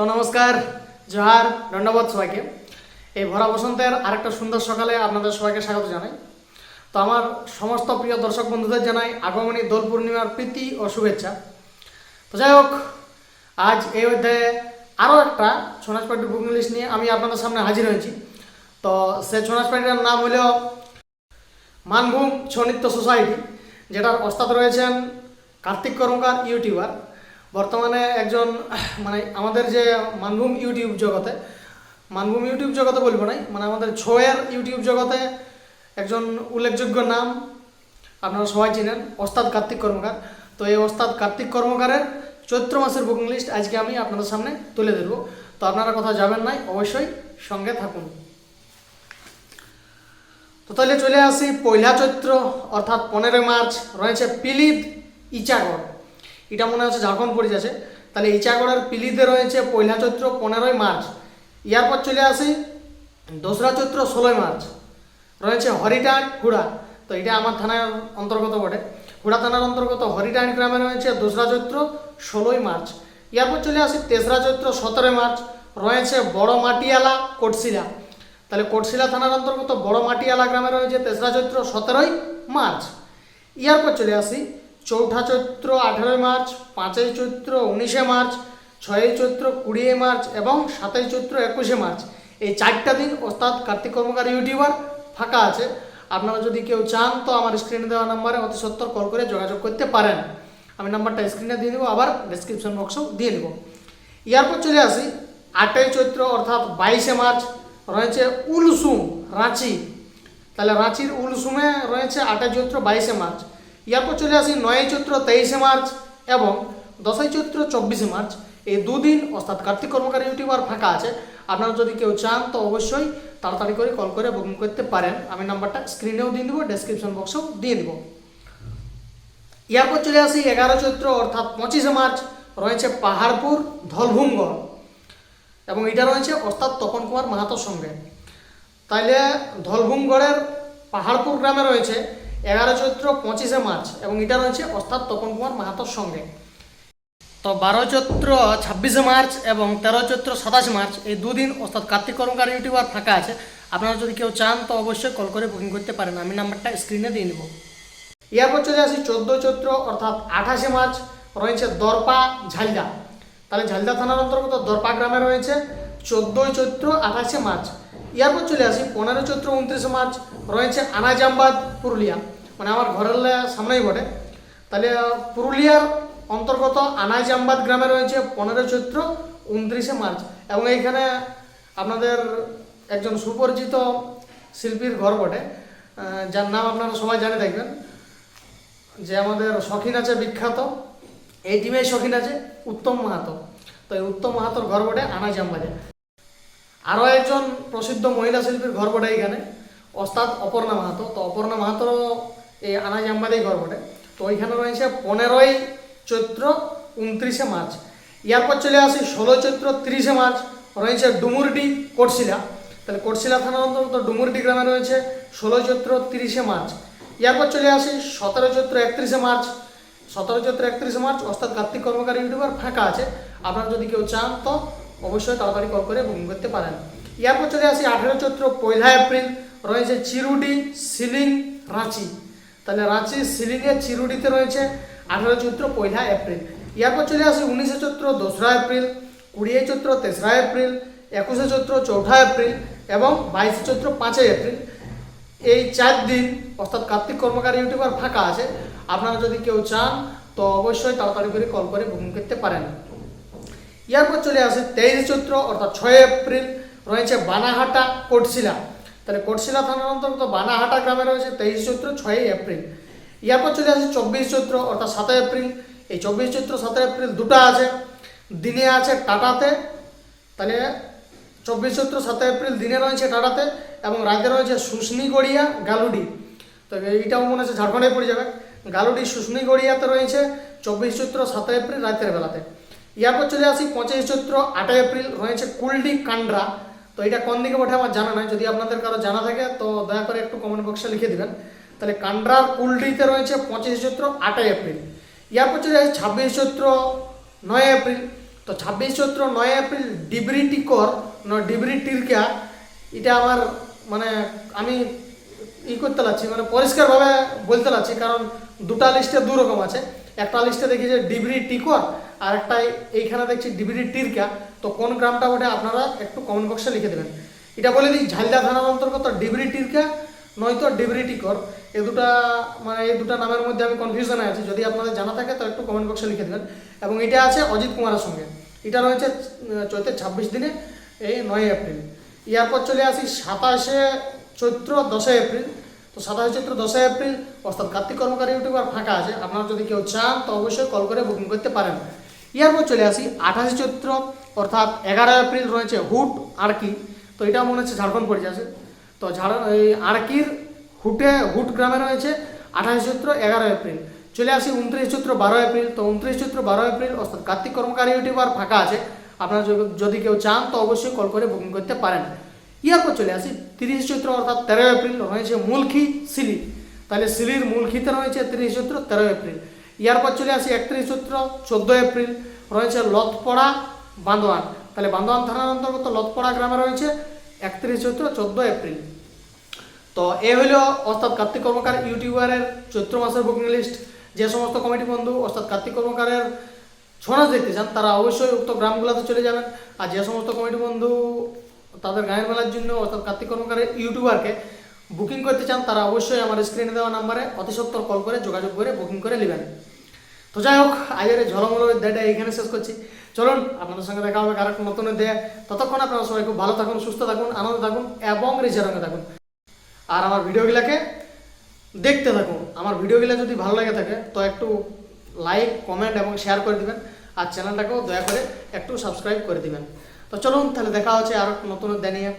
তো নমস্কার, জোহার, ধন্যবাদ সবাইকে। এই ভরা বসন্তের আরেকটা সুন্দর সকালে আপনাদের সবাইকে স্বাগত জানাই। তো আমার সমস্ত প্রিয় দর্শক বন্ধুদের জানাই আগমনী দোল পূর্ণিমার প্রীতি ও শুভেচ্ছা। তো যাই হোক, আজ এই অধ্যায়ে আরও একটা সোনাজ পার্টির বুকিং লিস্ট নিয়ে আমি আপনাদের সামনে হাজির হয়েছি। তো সে সোনাজ পার্টির নাম হলো মানভূম ছৌ নৃত্য সোসাইটি, যেটার ওস্তাদ রয়েছেন কার্তিক কর্মকার, ইউটিউবার। বর্তমানে একজন মানে আমাদের যে মানভূম ইউটিউব জগতে, মানভূম ইউটিউব জগতে বলব নাই মানে আমাদের ছয়ের ইউটিউব জগতে একজন উল্লেখযোগ্য নাম আপনারা সবাই চিনেন, ওস্তাদ কার্তিক কর্মকার। তো এই ওস্তাদ কার্তিক কর্মকারের চৈত্র মাসের বুকিং লিস্ট আজকে আমি আপনাদের সামনে তুলে ধরবো। তো আপনারা কোথাও যাবেন নাই, অবশ্যই সঙ্গে থাকুন। তো তাহলে চলে আসি পয়লা চৈত্র, অর্থাৎ পনেরোই মার্চ, রয়েছে পিলিপ ইচাগড় এটা মনে হচ্ছে ঝাড়খণ্ড পড়ে যাচ্ছে। তাহলে ইচাগড়ের পিলিতে রয়েছে পয়লা চৈত্র পনেরোই মার্চ। ইয়ারপর চলে আসি দোসরা চৈত্র ষোলোই মার্চ। রয়েছে হরিটান হুড়া তো এটা আমার থানার অন্তর্গত বটে। হুড়া থানার অন্তর্গত হরিটান গ্রামে রয়েছে দোসরা চৈত্র ষোলোই মার্চ। ইয়ারপর চলে আসি তেসরা চৈত্র সতেরোই মার্চ। রয়েছে বড় মাটিয়ালা কোটশিলা। তাহলে কোটশিলা থানার অন্তর্গত বড় মাটিয়ালা গ্রামে রয়েছে তেসরা চৈত্র সতেরোই মার্চ। ইয়ারপর চলে আসি চৌঠা চৈত্র আঠেরোই মার্চ, পাঁচই চৈত্র উনিশে মার্চ, ছয়ই চৈত্র কুড়িয়ে মার্চ এবং সাতই চৈত্র একুশে মার্চ। এই চারটা দিন ওস্তাদ কার্তিক কর্মকার ইউটিউবার ফাঁকা আছে। আপনারা যদি কেউ চান তো আমার স্ক্রিনে দেওয়া নাম্বারে অতি সত্তর কল করে যোগাযোগ করতে পারেন। আমি নাম্বারটা স্ক্রিনে দিয়ে দেবো, আবার ডিসক্রিপশন বক্সেও দিয়ে দেবো। ইয়ার পর চলে আসি, আটই চৈত্র অর্থাৎ বাইশে মার্চ, রয়েছে উলসুম রাঁচি। তাহলে রাঁচির উলসুমে রয়েছে আটই চৈত্র বাইশে মার্চ। ইয়ার পর চলে আসি নয়ই চৈত্র তেইশে মার্চ এবং দশই চৈত্র চব্বিশে মার্চ। এই দুদিন অর্থাৎ কার্তিক কর্মকার ইউটিউবার ফাঁকা আছে। আপনারা যদি কেউ চান, তো অবশ্যই তাড়াতাড়ি করে কল করে বুকিং করতে পারেন। আমি নাম্বারটা স্ক্রিনেও দিয়ে দেবো ডেসক্রিপশন বক্সেও দিয়ে দেবো। ইয়ার পর চলে আসি এগারো চৈত্র, অর্থাৎ পঁচিশে মার্চ। রয়েছে পাহাড়পুর ধলভূমগড় এবং এটা রয়েছে ওস্তাদ তপন কুমার মাহাতোর সঙ্গে। তাইলে ধলভূমগড়ের পাহাড়পুর গ্রামে রয়েছে এগারো চৈত্র পঁচিশে মার্চ এবং এটা রয়েছে অর্থাৎ তপন কুমার মাহাতোর সঙ্গে। তো বারো চৈত্র ছাব্বিশে মার্চ এবং তেরো চৈত্র সাতাশে মার্চ এই দুদিন অর্থাৎ কার্তিক কর্মকার ইউটিউবার ফাঁকা আছে। আপনারা যদি কেউ চান তো অবশ্যই কল করে বুকিং করতে পারেন। আমি নাম্বারটা স্ক্রিনে দিয়ে নেব। এরপর চলে আসি চোদ্দ চৈত্র অর্থাৎ আঠাশে মার্চ, রয়েছে দরপা ঝালদা। তাহলে ঝালদা থানার অন্তর্গত দরপা গ্রামে রয়েছে চোদ্দোই চৈত্র আঠাশে মার্চ। এরপর চলে আসি, পনেরো চৈত্র উনত্রিশে মার্চ, রয়েছে আনাজামবাদ, পুরুলিয়া। মানে আমার ঘরের সামনেই বটে। তাহলে, পুরুলিয়ার অন্তর্গত আনাইজামবাদ গ্রামে রয়েছে পনেরো চৈত্র উনত্রিশে মার্চ। এবং এইখানে আপনাদের একজন সুপরিচিত শিল্পীর ঘর বটে। যার নাম আপনারা সবাই জানে দেখবেন, যে আমাদের শখিন আছে বিখ্যাত। এই টিমের শখিন আছে উত্তম মাহাতো। তো এই উত্তম মাহাতোর ঘর বটে আনাইজামবাদে আরও একজন প্রসিদ্ধ মহিলা শিল্পীর ঘর বটে এখানে, ওস্তাদ অপর্ণা মাহাতো। তো অপর্ণা মাহাতোর এই আনাইজামবাদেই ঘর বটে তো ওইখানে রয়েছে পনেরোই চৈত্র উনত্রিশে মার্চ। এরপর চলে আসি ষোলো চৈত্র তিরিশে মার্চ। রয়েছে ডুমুরডি কোটশিলা। তাহলে কোটশিলা থানার অন্তর্গত ডুমুরডি গ্রামে রয়েছে ষোলো চৈত্র তিরিশে মার্চ। এরপর চলে আসি সতেরো চৈত্র একত্রিশে মার্চ। সতেরো চৈত্র একত্রিশে মার্চ, ওস্তাদ কার্তিক কর্মকার ইউটিউবার ফাঁকা আছে। আপনারা যদি কেউ চান তো অবশ্যই তাড়াতাড়ি কল করে বুকিং করতে পারেন। এরপর চলে আসি আঠেরো চৈত্র, পয়লা এপ্রিল, রয়েছে চিরুডি, সিলিং, রাঁচি। তাহলে রাঁচি, সিলিংয়ে চিরুডিতে রয়েছে আঠেরো চৈত্র, পয়লা এপ্রিল। এরপর চলে আসি উনিশে চৈত্র, দোসরা এপ্রিল, কুড়িয়ে চৈত্র, তেসরা এপ্রিল, একুশে চৈত্র, চৌঠা এপ্রিল এবং বাইশে চৈত্র, পাঁচই এপ্রিল। এই চার দিন, অর্থাৎ কার্তিক কর্মকার ইউটিউবার ফাঁকা আছে। আপনারা যদি কেউ চান, তো অবশ্যই তাড়াতাড়ি করে কল করে বুকিং করতে পারেন। এরপর চলে আসে তেইশে চৈত্র, অর্থাৎ ছয় এপ্রিল। রয়েছে বানাহাটা, কোটশিলা। তাহলে কোটশিলা থানার অন্তর্গত বানাহাটা গ্রামে রয়েছে তেইশে চৈত্র, ছয়ই এপ্রিল। এরপর চলে আসে চব্বিশ চৈত্র, অর্থাৎ সাতই এপ্রিল। এই চব্বিশ চৈত্র, সাতই এপ্রিল দুটা আছে। দিনে আছে টাটাতে। তাহলে চব্বিশ চৈত্র, সাতই এপ্রিল দিনে রয়েছে টাটাতে এবং রাতে রয়েছে শুশনিগড়িয়া গালুডি। তো এইটাও মনে হচ্ছে ঝাড়খণ্ডে পড়ে যাবে। গালুডি শুশনিগড়িয়াতে রয়েছে চব্বিশ চৈত্র, সাতই এপ্রিল রাতের বেলাতে। এরপর চলে আসি পঁচিশ চৈত্র আটই এপ্রিল রয়েছে কুলডি কান্ড্রা। তো এটা কোন দিকে বটে আমার জানা নাই, যদি আপনাদের কারও জানা থাকে, তো দয়া করে একটু কমেন্ট বক্সে লিখে দেবেন। তাহলে কান্ড্রার কুলডিতে রয়েছে পঁচিশ চৈত্র আটই এপ্রিল। এরপর চলে আসি ছাব্বিশ চৈত্র নয় এপ্রিল। তো ছাব্বিশ চৈত্র নয় এপ্রিল ডিবরি টিকর নয় ডিবরি টিরকা, এটা আমার মানে আমি ই করতে লাগছি মানে পরিষ্কারভাবে বলতে লাগছি, কারণ দুটা লিস্টে দু রকম আছে। একটা লিস্টে দেখি যে ডিবরি টিকর আর একটা এইখানে দেখছি ডিবিডি টিরকা, তো কোন গ্রামটা ওঠে আপনারা একটু কমেন্ট বক্সে লিখে দেবেন। এটা বলে দিই, ঝালদা থানার অন্তর্গত ডিবিডি টিরকা, নয়তো ডিবরি টিকর। এই দুটা মানে এই দুটা নামের মধ্যে আমি কনফিউশনে আছি। যদি আপনাদের জানা থাকে তো একটু কমেন্ট বক্সে লিখে দেবেন। এবং এটা আছে অজিত কুমারের সঙ্গে। এটা রয়েছে চৈতের ছাব্বিশ দিনে, এই নয় এপ্রিল। ইয়ারপর চলে আসি সাতাশে চৈত্র দশই এপ্রিল। তো সাতাশে চৈত্র দশই এপ্রিল, অর্থাৎ কার্তিক কর্মকারী ইউটিউবার ফাঁকা আছে। আপনারা যদি কেউ চান, তো অবশ্যই কল করে বুকিং করতে পারেন। ইয়ার পর চলে আসি, আঠাশে চৈত্র, অর্থাৎ এগারো এপ্রিল রয়েছে হুট আরকি। তো এটা মনে হচ্ছে ঝাড়খণ্ড পড়ে যাচ্ছে। তো ঝাড়, এই আরকির হুটে, হুট গ্রামে রয়েছে আঠাশে চৈত্র এগারো এপ্রিল। চলে আসি উনত্রিশ চৈত্র বারো এপ্রিল। তো উনত্রিশ চৈত্র বারো এপ্রিল, অর্থাৎ কার্তিক কর্মকারী ইউটিউবার ফাঁকা আছে। আপনারা যদি- কেউ চান, তো অবশ্যই কল করে বুকিং করতে পারেন। ইয়ার পর চলে আসি, তিরিশ চৈত্র, অর্থাৎ তেরো এপ্রিল রয়েছে মূলখি সিলি। তাহলে সিলির মূলখিতে রয়েছে তিরিশ চৈত্র তেরো এপ্রিল। ইয়ার পর চলে আসি একত্রিশ চৈত্র চোদ্দ এপ্রিল। রয়েছে লতপড়া, বান্দোয়ান। তাহলে বান্দোয়ান থানার অন্তর্গত লতপড়া গ্রামে রয়েছে একত্রিশ চৈত্র চোদ্দ এপ্রিল। তো এ হলো অর্থাৎ কার্তিক কর্মকার ইউটিউবারের চৈত্র মাসের বুকিং লিস্ট যে সমস্ত কমিটি বন্ধু অর্থাৎ কার্তিক কর্মকারের ছনাস দেখতে চান, তারা অবশ্যই উক্ত গ্রামগুলোতে চলে যাবেন। আর যে সমস্ত কমিটি বন্ধু, তাদের গায়ের মেলার জন্য অর্থাৎ কার্তিক কর্মকারের ইউটিউবারকে বুকিং করতে চান, তারা অবশ্যই আমার স্ক্রিনে দেওয়া নাম্বারে অতি সত্তর কল করে যোগাযোগ করে বুকিং করে নেবেন। তো যাই হোক এই ঝলমল দেটা এইখানে শেষ করছি। চলুন, আপনাদের সঙ্গে দেখা হবে আরেকটা নতুন দেয়া ততক্ষণ আপনারা সবাই খুব ভালো থাকুন, সুস্থ থাকুন, আনন্দ থাকুন এবং রিচে রঙে থাকুন। আর আমার ভিডিওগুলোকে দেখতে থাকুন। আমার ভিডিওগুলো যদি ভালো লাগে থাকে, তো একটু লাইক, কমেন্ট এবং শেয়ার করে দিবেন। আর চ্যানেলটাকেও দয়া করে একটু সাবস্ক্রাইব করে দিবেন। তো চলুন, তাহলে দেখা হচ্ছে আর নতুন দেনিয়ে